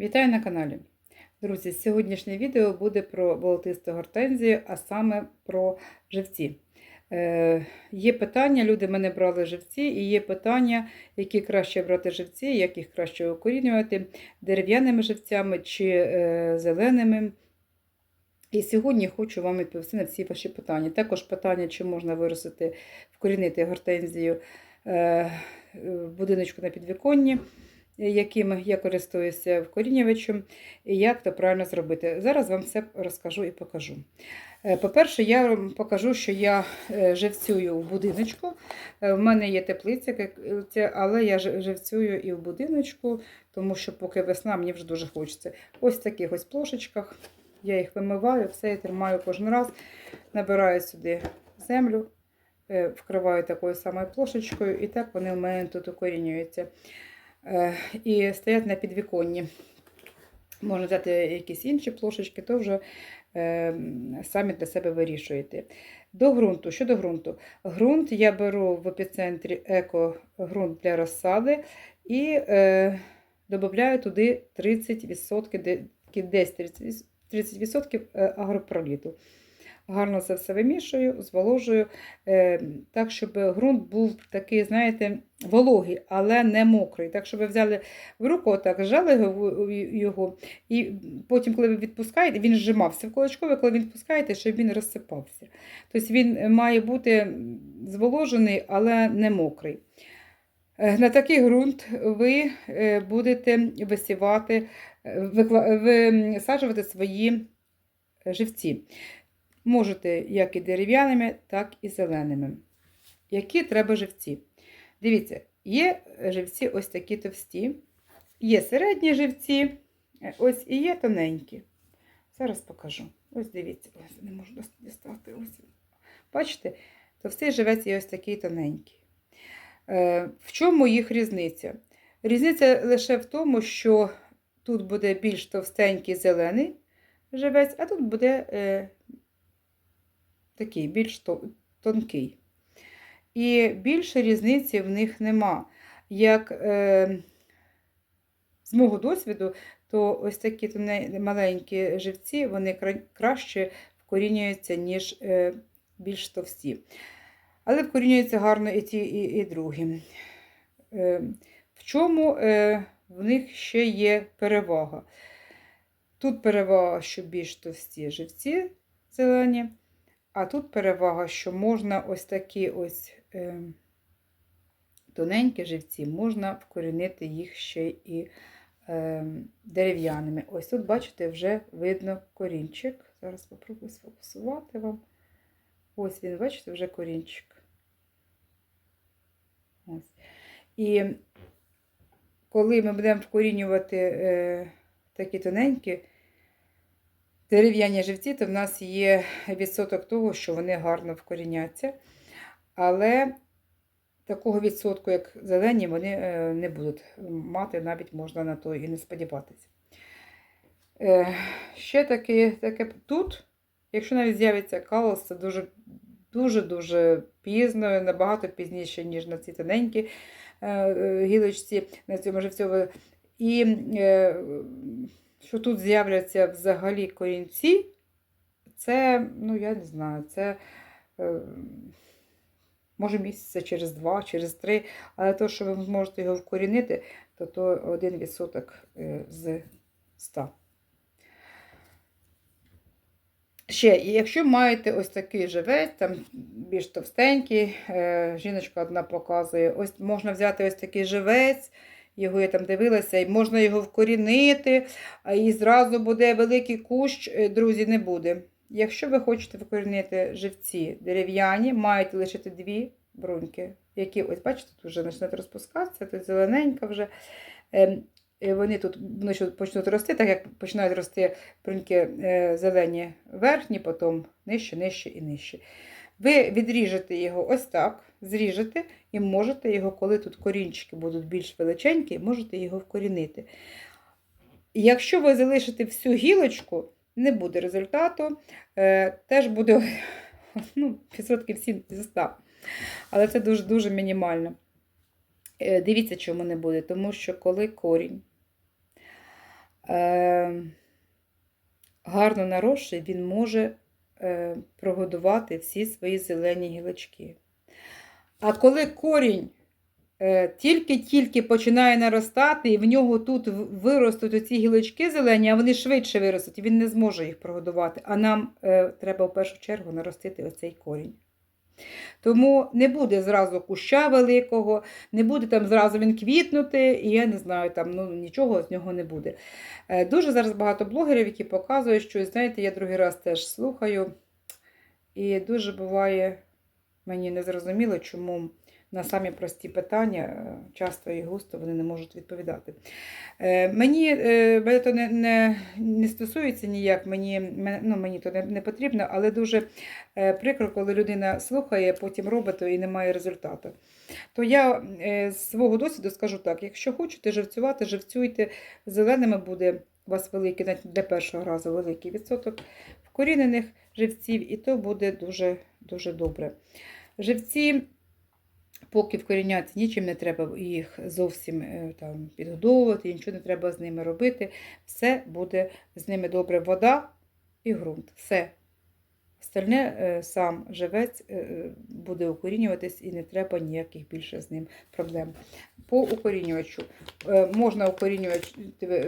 Вітаю на каналі. Друзі, сьогоднішнє відео буде про волотисту гортензію, а саме про живці. Е, є питання, люди мене брали живці, і є питання, які краще брати живці, як їх краще укорінювати дерев'яними живцями чи е, зеленими. І сьогодні хочу вам відповісти на всі ваші питання. Також питання, чи можна виростити, вкорінити гортензію е, в будиночку на підвіконні яким я користуюся вкорінювачем, і як це правильно зробити. Зараз вам все розкажу і покажу. Е, По-перше, я вам покажу, що я е, живцюю в будиночку. Е, В мене є теплиця, але я живцюю і в будиночку, тому що поки весна, мені вже дуже хочеться. Ось в таких ось плошечках. Я їх вимиваю, все я тримаю кожен раз, набираю сюди землю, е, вкриваю такою самою плошечкою, і так вони у мене тут укорінюються. Е, і стоять на підвіконні. Можна взяти якісь інші плошечки, то вже е, самі для себе вирішуєте. До ґрунту. Щодо ґрунту. Ґрунт я беру в епіцентрі еко-ґрунт для розсади і е, додаю туди 30%, десь 30%, 30% е, агропроліту. Гарно це все вимішую, зволожую, е, так, щоб ґрунт був такий, знаєте, вологий, але не мокрий. Так, щоб ви взяли в руку, отак, зжали його, і потім, коли ви відпускаєте, він зжимався в кулачкові, коли він відпускаєте, щоб він розсипався. Тобто він має бути зволожений, але не мокрий. Е, На такий ґрунт ви е, будете висівати, висаджувати свої живці. Можете як і дерев'яними, так і зеленими. Які треба живці? Дивіться, є живці ось такі товсті, є середні живці, е, ось і є тоненькі. Зараз покажу. Ось дивіться, ось не можу дістати. Ось. Бачите, товстий живець є ось такий тоненький. Е, В чому їх різниця? Різниця лише в тому, що тут буде більш товстенький зелений живець, а тут буде е, такий більш тонкий. І більше різниці в них нема. Як е, з мого досвіду, то ось такі маленькі живці вони кра- краще вкорінюються, ніж е, більш товсті. Але вкорінюються гарно і ті, і, і другі. Е, в чому е, в них ще є перевага? Тут перевага, що більш товсті живці зелені. А тут перевага, що можна ось такі ось е, тоненькі живці, можна вкорінити їх ще і е, дерев'яними. Ось тут, бачите, вже видно корінчик. Зараз спробую сфокусувати вам. Ось він, бачите, вже корінчик. Ось. І коли ми будемо вкорінювати е, такі тоненькі, дерев'яні живці, то в нас є відсоток того, що вони гарно вкоріняться. Але такого відсотку, як зелені, вони е, не будуть мати, навіть можна на то і не сподіватися. Е, Ще таке, таке тут, якщо навіть з'явиться калос, це дуже дуже-дуже пізно, набагато пізніше, ніж на цій тоненькій е, гілочці, на цьому живцьові. І що тут з'являться взагалі корінці, це, ну, я не знаю, це е, може місяця через два, через три, але то, що ви зможете його вкорінити, то то один відсоток е, з 100. Ще, і якщо маєте ось такий живець, там більш товстенький, е, жіночка одна показує, ось можна взяти ось такий живець, його я там дивилася, і можна його вкорінити, і зразу буде великий кущ, Е, друзі, не буде. Якщо ви хочете викорінити живці дерев'яні, маєте лишити дві бруньки, які, ось бачите, тут вже почнуть розпускатися, тут зелененька вже. Ем, Вони тут вони почнуть рости, так як починають рости бруньки е, зелені верхні, потім нижче, нижче і нижче. Ви відріжете його ось так, зріжете і можете його, коли тут корінчики будуть більш величенькі, можете його вкорінити. Якщо ви залишите всю гілочку, не буде результату, е, теж буде ну, відсотків 7 зі 100. Але це дуже-дуже мінімально. Е, Дивіться, чому не буде, тому що коли корінь е, гарно наросший, він може прогодувати всі свої зелені гілочки. А коли корінь е, тільки-тільки починає наростати, і в нього тут виростуть оці гілочки зелені, а вони швидше виростуть, він не зможе їх прогодувати. А нам е, треба в першу чергу наростити оцей корінь. Тому не буде зразу куща великого, не буде там зразу він квітнути, і я не знаю, там ну, нічого з нього не буде. Е, Дуже зараз багато блогерів, які показують, що, знаєте, я другий раз теж слухаю, і дуже буває мені незрозуміло, чому на самі прості питання е, часто і густо вони не можуть відповідати. Е, Мені е, то не, не, не стосується ніяк, мені, ну, мені то не, не потрібно, але дуже е, прикро, коли людина слухає, потім робить і немає результату. То я е, з свого досвіду скажу так: якщо хочете живцювати, живцюйте, зеленими буде у вас великий, навіть для першого разу великий відсоток вкорінених живців, і то буде дуже, дуже добре. Живці, поки вкоріняться, нічим не треба їх зовсім е, там, підгодовувати, нічого не треба з ними робити. Все буде з ними добре. Вода і ґрунт. Все. Остальне е, сам живець е, буде укорінюватись і не треба ніяких більше з ним проблем. По укорінювачу можна укорінювач,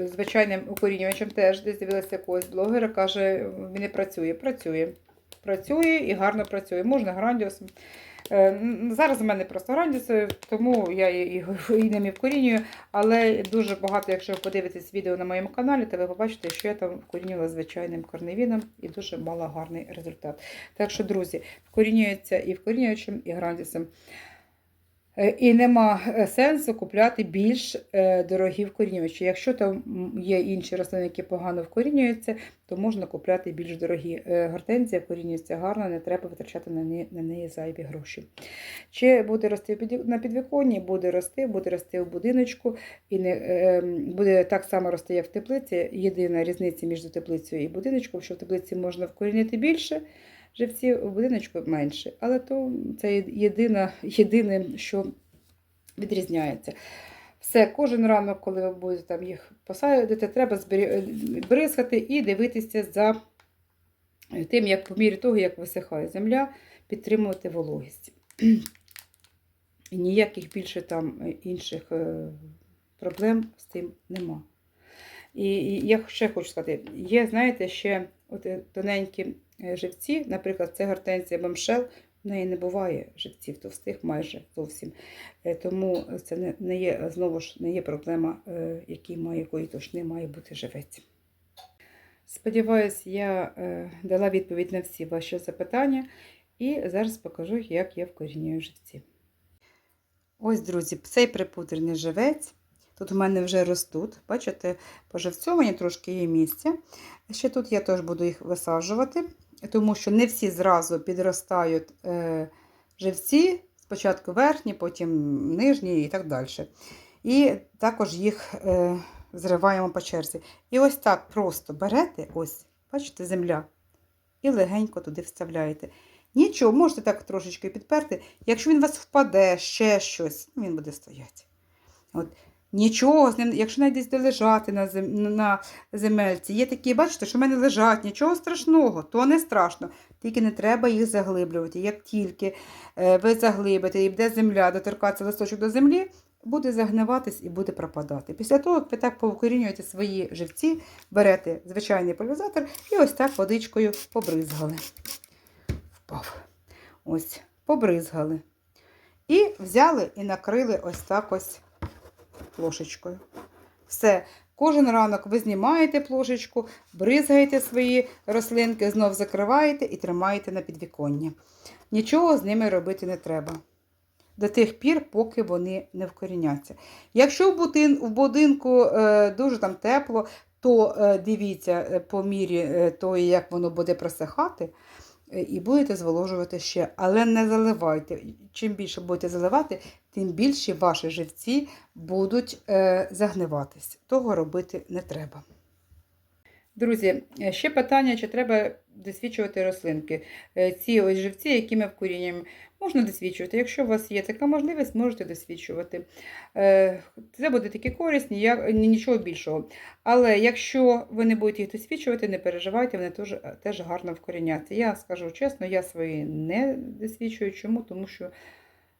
звичайним укорінювачем теж десь дивилася якогось блогера, каже, він не працює. Працює. Працює і гарно працює. Можна грандіусом. Е, Зараз у мене просто грандіси, тому я і, і, і вкорінюю. Але дуже багато, якщо ви подивитесь відео на моєму каналі, то ви побачите, що я там вкорінювала звичайним корневіном і дуже мала гарний результат. Так що, друзі, вкорінюється і вкорінюючим, і грандісом. Е, І нема е, сенсу купляти більш е, дорогі вкорінювачі. Якщо там є інші рослини, які погано вкорінюються, то можна купляти більш дорогі. Гортензія вкорінюється гарно, не треба витрачати на неї, на неї зайві гроші. Чи буде рости на підвіконні, буде рости, буде рости в будиночку, і не, е, буде так само рости, як в теплиці. Єдина різниця між теплицею і будиночком, що в теплиці можна вкорінити більше, живці в будиночку менше. Але то це єдина, єдине, що відрізняється. Все, кожен ранок, коли ви будете там їх посадити, треба бризкати і дивитися за тим, як по мірі того, як висихає земля, підтримувати вологість. І ніяких більше там інших е, проблем з цим нема. І я ще хочу сказати, є, знаєте, ще от е, тоненькі е, живці, наприклад, це гортензія бомшел, в неї не буває живців товстих майже зовсім. Е, Тому це не, не є, знову ж, не є проблема, який має, якої товщини має бути живець. Сподіваюсь, я дала відповідь на всі ваші запитання і зараз покажу, як я вкорінюю живці. Ось, друзі, цей припудрений живець. Тут у мене вже ростуть. Бачите, поживцьовані трошки є місця. Ще тут я теж буду їх висаджувати, тому що не всі зразу підростають е, живці. Спочатку верхні, потім нижні і так далі. І також їх е, зриваємо по черзі. І ось так просто берете, ось, бачите, земля, і легенько туди вставляєте. Нічого, можете так трошечки підперти. Якщо він у вас впаде, ще щось, ну, він буде стояти. От. Нічого з ним, якщо навіть десь де лежати на, зем, на земельці, є такі, бачите, що в мене лежать, нічого страшного, то не страшно. Тільки не треба їх заглиблювати. Як тільки е, ви заглибите і буде земля, доторкатися листочок до землі, буде загниватись і буде пропадати. Після того, як ви так повкорінюєте свої живці, берете звичайний пульверизатор і ось так водичкою побризгали. Впав. Ось, побризгали. І взяли і накрили ось так ось плошечкою. Все. Кожен ранок ви знімаєте плошечку, бризгаєте свої рослинки, знов закриваєте і тримаєте на підвіконні. Нічого з ними робити не треба. До тих пір, поки вони не вкоріняться. Якщо в, будин, в будинку е, дуже там тепло, то е, дивіться е, по мірі е, того, як воно буде просихати, і будете зволожувати ще. Але не заливайте. Чим більше будете заливати, тим більше ваші живці будуть е, загниватись. Того робити не треба. Друзі, е, ще питання, чи треба досвідчувати рослинки. Е, Ці ось живці, які ми вкорінюємо. Можна досвідчувати. Якщо у вас є така можливість, можете досвідчувати. Е, Це буде таки користь, нічого більшого. Але якщо ви не будете їх досвідчувати, не переживайте, вони теж, теж гарно вкоріняться. Я скажу чесно, я свої не досвідчую. Чому? Тому що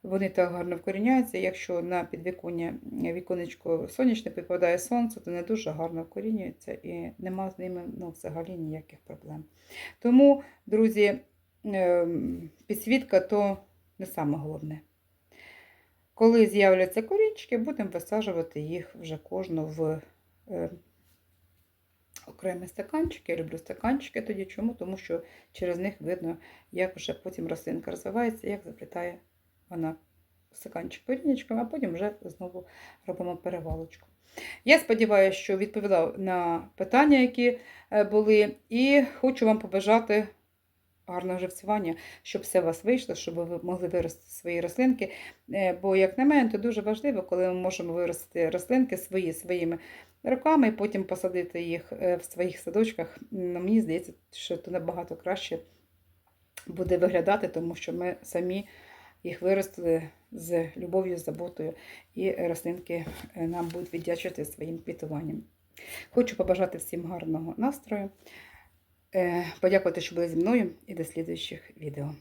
вони так гарно вкоріняються. Якщо на підвіконня віконечко сонячне попадає сонце, то не дуже гарно вкорінюється і нема з ними ну, взагалі ніяких проблем. Тому, друзі, ем, підсвітка то не саме головне. Коли з'являться корінчики, будемо висаджувати їх вже кожну в е, окремі стаканчики. Я люблю стаканчики тоді. Чому? Тому що через них видно, як вже потім рослинка розвивається, як заплітає вона стаканчик корінечком, а потім вже знову робимо перевалочку. Я сподіваюся, що відповіла на питання, які е, були, і хочу вам побажати гарного живцювання, щоб все у вас вийшло, щоб ви могли виростити свої рослинки. Е, Бо, як на мене, це дуже важливо, коли ми можемо виростити рослинки свої своїми руками і потім посадити їх е, в своїх садочках. Ну, Мені здається, що це набагато краще буде виглядати, тому що ми самі їх виростили з любов'ю, заботою, і рослинки е, нам будуть віддячити своїм квітуванням. Хочу побажати всім гарного настрою, подякувати, що були зі мною, і до слідуючих відео.